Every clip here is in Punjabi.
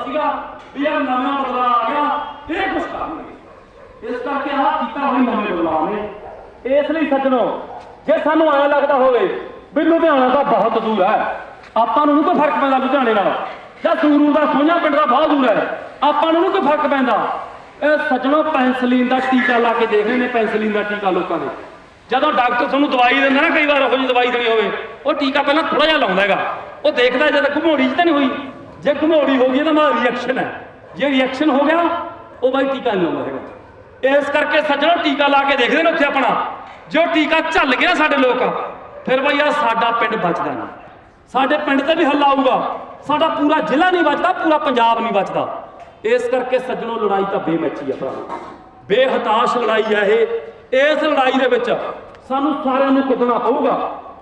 ਸੀਗਾ ਵੀ ਇਹ ਨਵਾਂ ਬਦਲਾ ਆ ਗਿਆ ਇਹ ਕੁਛ ਕਰਨਗੇ। ਇਸ ਕਰਕੇ ਆਹ ਕੀਤਾ ਹੋਈ ਨਵੇਂ ਬਦਲਾਅ ਨੇ। ਇਸ ਲਈ ਸੱਜਣੋ, ਜੇ ਸਾਨੂੰ ਐਂ ਲੱਗਦਾ ਹੋਵੇ ਵੀ ਲੁਧਿਆਣਾ ਤਾਂ ਬਹੁਤ ਦੂਰ ਹੈ, ਆਪਾਂ ਨੂੰ ਕੋਈ ਫ਼ਰਕ ਪੈਂਦਾ ਲੁਧਿਆਣੇ ਨਾਲ। ਜਾਂ ਸੰਗਰੂਰ ਦਾ ਸੋਹਣਾ ਪਿੰਡ ਦਾ ਬਹੁਤ ਦੂਰ ਹੈ, ਆਪਾਂ ਨੂੰ ਨਹੀਂ ਕੋਈ ਫ਼ਰਕ ਪੈਂਦਾ। ਇਹ ਸੱਜਣੋ ਪੈਨਸਲੀਨ ਦਾ ਟੀਕਾ ਲਾ ਕੇ ਦੇਖ ਰਹੇ ਨੇ ਪੈਨਸਲੀਨ ਦਾ ਟੀਕਾ ਲੋਕਾਂ ਦੇ। ਜਦੋਂ ਡਾਕਟਰ ਤੁਹਾਨੂੰ ਦਵਾਈ ਦਿੰਦਾ ਨਾ, ਕਈ ਵਾਰ ਉਹੋ ਜਿਹੀ ਦਵਾਈ ਦੇਣੀ ਹੋਵੇ, ਉਹ ਟੀਕਾ ਪਹਿਲਾਂ ਥੋੜਾ ਜਿਹਾ ਲਾਉਂਦਾ ਹੈਗਾ। ਉਹ ਦੇਖਦਾ ਜਦ ਘਮੋੜੀ 'ਚ ਤਾਂ ਨਹੀਂ ਹੋਈ। ਜੇ ਘਮੋੜੀ ਹੋ ਗਈ ਤਾਂ ਮਾਂ ਰਿਐਕਸ਼ਨ ਹੈ। ਜੇ ਰਿਐਕਸ਼ਨ ਹੋ ਗਿਆ, ਉਹ ਬਾਈ ਟੀਕਾ ਨਹੀਂ ਲਾਉਂਦਾ ਹੈਗਾ। ਇਸ ਕਰਕੇ ਸੱਜਣੋ, ਟੀਕਾ ਲਾ ਕੇ ਦੇਖਦੇ ਨੇ ਉੱਥੇ ਆਪਣਾ। ਜੋ ਟੀਕਾ ਝੱਲ ਗਿਆ ਸਾਡੇ ਲੋਕ, ਫਿਰ ਬਈ ਆ ਸਾਡਾ ਪਿੰਡ ਬਚਦਾ ਨਾ ਸਾਡੇ ਪਿੰਡ ਤੇ ਵੀ ਹੱਲ ਆਊਗਾ। ਸਾਡਾ ਪੂਰਾ ਜ਼ਿਲ੍ਹਾ ਨਹੀਂ ਬਚਦਾ, ਪੂਰਾ ਪੰਜਾਬ ਨਹੀਂ ਬਚਦਾ। ਇਸ ਕਰਕੇ ਸੱਜਣੋ, ਲੜਾਈ ਤਾਂ ਬੇਮੱਚੀ ਆ ਭਰਾ। ਬੇਹਤਾਸ਼ ਲੜਾਈ ਆ ਇਹ। ਇਸ ਲੜਾਈ ਦੇ ਵਿੱਚ ਸਾਨੂੰ ਸਾਰਿਆਂ ਨੂੰ ਕੁੱਟਣਾ ਪਊਗਾ।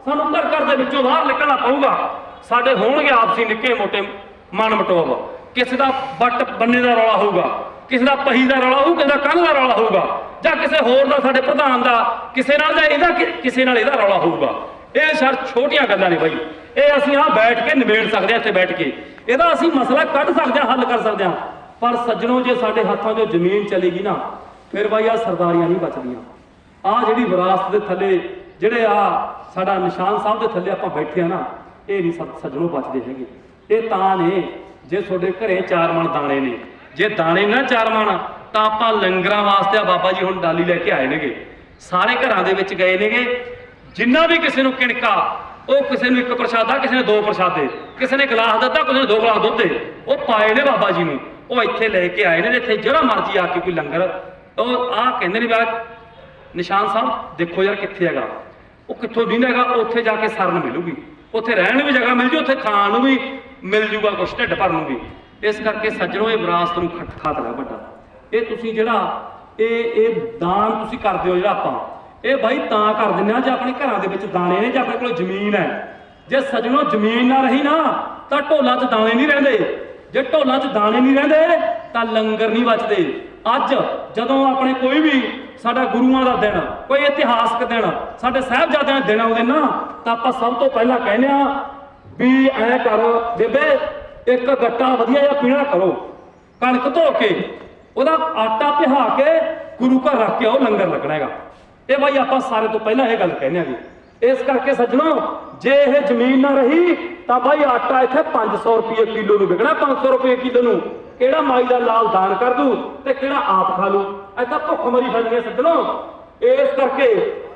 ਸਾਨੂੰ ਘਰ ਘਰ ਦੇ ਵਿੱਚੋਂ ਬਾਹਰ ਨਿਕਲਣਾ ਪਊਗਾ। ਸਾਡੇ ਹੋਣਗੇ ਆਪਸੀ ਨਿੱਕੇ ਮੋਟੇ ਮਨ ਮਟੋਬ ਕਿਸੇ ਦਾ ਬੱਟ ਬੰਨੇ ਦਾ ਰੌਲਾ ਹੋਊਗਾ, ਕਿਸੇ ਦਾ ਪਹੀ ਦਾ ਰੌਲਾ ਹੋਊ, ਕਿਸੇ ਦਾ ਕੰਨ ਦਾ ਰੌਲਾ ਹੋਊਗਾ, ਜਾਂ ਕਿਸੇ ਹੋਰ ਦਾ, ਸਾਡੇ ਪ੍ਰਧਾਨ ਦਾ, ਕਿਸੇ ਨਾਲ ਜਾਂ ਇਹਦਾ ਕਿਸੇ ਨਾਲ ਇਹਦਾ ਰੌਲਾ ਹੋਊਗਾ। ਇਹ ਸਰ ਛੋਟੀਆਂ ਗੱਲਾਂ ਨੇ ਬਾਈ। ਇਹ ਅਸੀਂ ਆ ਬੈਠ ਕੇ ਨਿਬੇੜ ਸਕਦੇ ਹਾਂ ਇੱਥੇ ਬੈਠ ਕੇ। ਇਹਦਾ ਅਸੀਂ ਮਸਲਾ ਕੱਢ ਸਕਦੇ ਹਾਂ, ਹੱਲ ਕਰ ਸਕਦੇ ਹਾਂ। ਪਰ ਸੱਜਣੋ, ਜੇ ਸਾਡੇ ਹੱਥਾਂ 'ਚੋਂ ਜ਼ਮੀਨ ਚਲੇਗੀ ਨਾ, ਫਿਰ ਬਾਈ ਆ ਸਰਦਾਰੀਆਂ ਨਹੀਂ ਬਚਦੀਆਂ। ਆ ਜਿਹੜੀ ਵਿਰਾਸਤ ਦੇ ਥੱਲੇ, ਜਿਹੜੇ ਆ ਸਾਡਾ ਨਿਸ਼ਾਨ ਸਾਹਿਬ ਦੇ ਥੱਲੇ ਆਪਾਂ ਬੈਠੇ ਆ ਨਾ, ਇਹ ਨਹੀਂ ਸੱਜ- ਸੱਜਣੋਂ ਬਚਦੇ ਹੈਗੇ। ਇਹ ਤਾਂ ਨੇ, ਜੇ ਤੁਹਾਡੇ ਘਰੇ ਚਾਰ ਮਣ ਦਾਣੇ ਨੇ। ਜੇ ਦਾਣੇ ਨਾ ਚਾਰ ਮਣ, ਤਾਂ ਆਪਾਂ ਲੰਗਰਾਂ ਵਾਸਤੇ ਆ ਬਾਬਾ ਜੀ ਹੁਣ ਡਾਲੀ ਲੈ ਕੇ ਆਏ ਨੇਗੇ। ਸਾਰੇ ਘਰਾਂ ਦੇ ਵਿੱਚ ਗਏ ਨੇਗੇ। ਜਿੰਨਾ ਵੀ ਕਿਸੇ ਨੂੰ ਕਿਣਕਾ, ਉਹ ਕਿਸੇ ਨੂੰ ਇੱਕ ਪ੍ਰਸ਼ਾਦਾ, ਕਿਸੇ ਨੇ ਦੋ ਪ੍ਰਸ਼ਾਦੇ, ਕਿਸੇ ਨੇ ਗਲਾਸ ਦਿੱਤਾ, ਕਿਸੇ ਨੇ ਦੋ ਗਲਾਸ ਦੁੱਧ ਉਹ ਪਾਏ ਨੇ ਬਾਬਾ ਜੀ ਨੂੰ। ਉਹ ਇੱਥੇ ਲੈ ਕੇ ਆਏ ਨੇ ਇੱਥੇ ਜਿਹੜਾ ਮਰਜ਼ੀ ਆ ਕੇ ਕੋਈ ਲੰਗਰ। ਉਹ ਆ ਕਹਿੰਦੇ ਨੇ ਵੀ ਨਿਸ਼ਾਨ ਸਾਹਿਬ, ਦੇਖੋ ਯਾਰ ਕਿੱਥੇ ਹੈਗਾ। ਉਹ ਕਿੱਥੋਂ ਦਿੰਦਾ ਹੈਗਾ, ਉੱਥੇ ਜਾ ਕੇ ਸਰਨ ਮਿਲੂਗੀ। ਉੱਥੇ ਰਹਿਣ ਨੂੰ ਵੀ ਜਗ੍ਹਾ ਮਿਲ ਜੂ, ਉੱਥੇ ਖਾਣ ਨੂੰ ਵੀ ਮਿਲ ਜੂਗਾ ਕੁਛ, ਢਿੱਡ ਭਰਨ ਨੂੰ ਇਸ ਕਰਕੇ ਸੱਜਣੋ, ਇਹ ਵਿਰਾਸਤ ਨੂੰ ਖਾਤਰਾ ਵੱਡਾ। ਇਹ ਤੁਸੀਂ ਜਿਹੜਾ, ਇਹ ਇਹ ਦਾਨ ਤੁਸੀਂ ਕਰਦੇ ਹੋ ਜਿਹੜਾ ਆਪਾਂ। ਇਹ ਬਾਈ ਤਾਂ ਕਰ ਦਿੰਦੇ ਆ ਜੇ ਆਪਣੇ ਘਰਾਂ ਦੇ ਵਿੱਚ ਦਾਣੇ ਨੇ, ਜਾਂ ਆਪਣੇ ਕੋਲ ਜ਼ਮੀਨ ਹੈ। ਜੇ ਸੱਜਣੋ ਜ਼ਮੀਨ ਨਾ ਰਹੀ ਨਾ, ਤਾਂ ਢੋਲਾਂ 'ਚ ਦਾਣੇ ਨਹੀਂ ਰਹਿੰਦੇ। ਜੇ ਢੋਲਾਂ 'ਚ ਦਾਣੇ ਨਹੀਂ ਰਹਿੰਦੇ, ਤਾਂ ਲੰਗਰ ਨਹੀਂ ਬਚਦੇ ਅੱਜ ਜਦੋਂ ਆਪਣੇ ਕੋਈ ਵੀ ਸਾਡਾ ਗੁਰੂਆਂ ਦਾ ਦਿਨ, ਕੋਈ ਇਤਿਹਾਸਕ ਦਿਨ, ਸਾਡੇ ਸਾਹਿਬਜ਼ਾਦਿਆਂ ਦਾ ਦਿਨ ਆਉਂਦੇ ਨਾ, ਤਾਂ ਆਪਾਂ ਸਭ ਤੋਂ ਪਹਿਲਾਂ ਕਹਿੰਦੇ ਆ ਵੀ ਐ ਕਰ, ਬੇਬੇ, ਇੱਕ ਗੱਟਾ ਵਧੀਆ ਜਿਹਾ ਪੀਣਾ ਕਰੋ। ਕਣਕ ਧੋ ਕੇ, ਉਹਦਾ ਆਟਾ ਪਿਹਾ ਕੇ ਗੁਰੂ ਘਰ ਰੱਖ ਕੇ ਆਓ, ਲੰਗਰ ਲੱਗਣਾ ਹੈਗਾ। ਇਹ ਬਾਈ ਆਪਾਂ ਸਾਰੇ ਤੋਂ ਪਹਿਲਾਂ ਇਹ ਗੱਲ ਕਹਿੰਦੇ ਆਗੇ ਇਸ ਕਰਕੇ ਸੱਜਣੋ, ਜੇ ਇਹ ਜ਼ਮੀਨ ਨਾ ਰਹੀ, ਤਾਂ ਬਾਈ ਆਟਾ ਇੱਥੇ 500 ਰੁਪਏ ਕਿਲੋ ਨੂੰ ਵਿਕਣਾ 500 ਰੁਪਏ ਕਿਲੋ ਨੂੰ। ਕਿਹੜਾ ਮਾਈ ਦਾ ਲਾਲ ਦਾਨ ਕਰ ਦੂ ਤੇ ਕਿਹੜਾ ਆਪ ਖਾ ਲੂ? ਐਦਾਂ ਭੁੱਖ ਮਰੀ ਫਿਰਨੀ ਹੈ ਸੱਜਣੋ। ਇਸ ਕਰਕੇ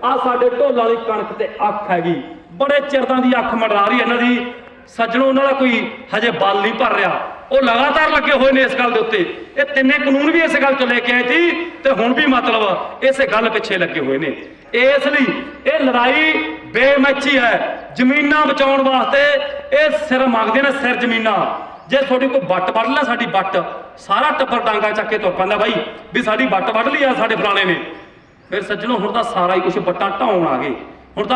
ਆ ਸਾਡੇ ਢੋਲਾਂ ਵਾਲੀ ਕਣਕ ਤੇ ਅੱਖ ਹੈਗੀ। ਬੜੇ ਚਿਰਦਾਂ ਦੀ ਅੱਖ ਮੰਡਰਾ ਰਹੀ ਇਹਨਾਂ ਦੀ। ਸੱਜਣੋਂ, ਉਹਨਾਂ ਦਾ ਕੋਈ ਹਜੇ ਬਲ ਨਹੀਂ ਭਰ ਰਿਹਾ। ਉਹ ਲਗਾਤਾਰ ਲੱਗੇ ਹੋਏ ਨੇ ਇਸ ਗੱਲ ਦੇ ਉੱਤੇ। ਇਹ ਤਿੰਨੇ ਕਾਨੂੰਨ ਵੀ ਇਸ ਗੱਲ ਤੋਂ ਲੈ ਕੇ ਆਏ ਸੀ ਤੇ ਹੁਣ ਵੀ ਮਤਲਬ ਇਸੇ ਗੱਲ ਪਿੱਛੇ ਲੱਗੇ ਹੋਏ ਨੇ। ਇਸ ਲਈ ਇਹ ਲੜਾਈ ਬੇਮੈਚੀ ਹੈ। ਜ਼ਮੀਨਾਂ ਬਚਾਉਣ ਵਾਸਤੇ ਇਹ ਸਿਰ ਮੰਗਦੇ ਨੇ ਸਿਰ ਜ਼ਮੀਨਾਂ। ਜੇ ਤੁਹਾਡੀ ਕੋਈ ਵੱਟ ਵੱਢ ਲੈ ਸਾਡੀ ਵੱਟ, ਸਾਰਾ ਟੱਬਰ ਡਾਂਗਾ ਚੱਕ ਕੇ ਤੁਰ ਪੈਂਦਾ ਬਾਈ, ਵੀ ਸਾਡੀ ਵੱਟ ਵੱਢ ਲਈ ਆ ਸਾਡੇ ਫਲਾਣੇ ਨੇ। ਫਿਰ ਸੱਜਣੋ, ਹੁਣ ਤਾਂ ਸਾਰਾ ਹੀ ਕੁਝ ਵੱਟਾਂ ਢਾਉਣ ਆ ਗਏ। ਹੁਣ ਤਾਂ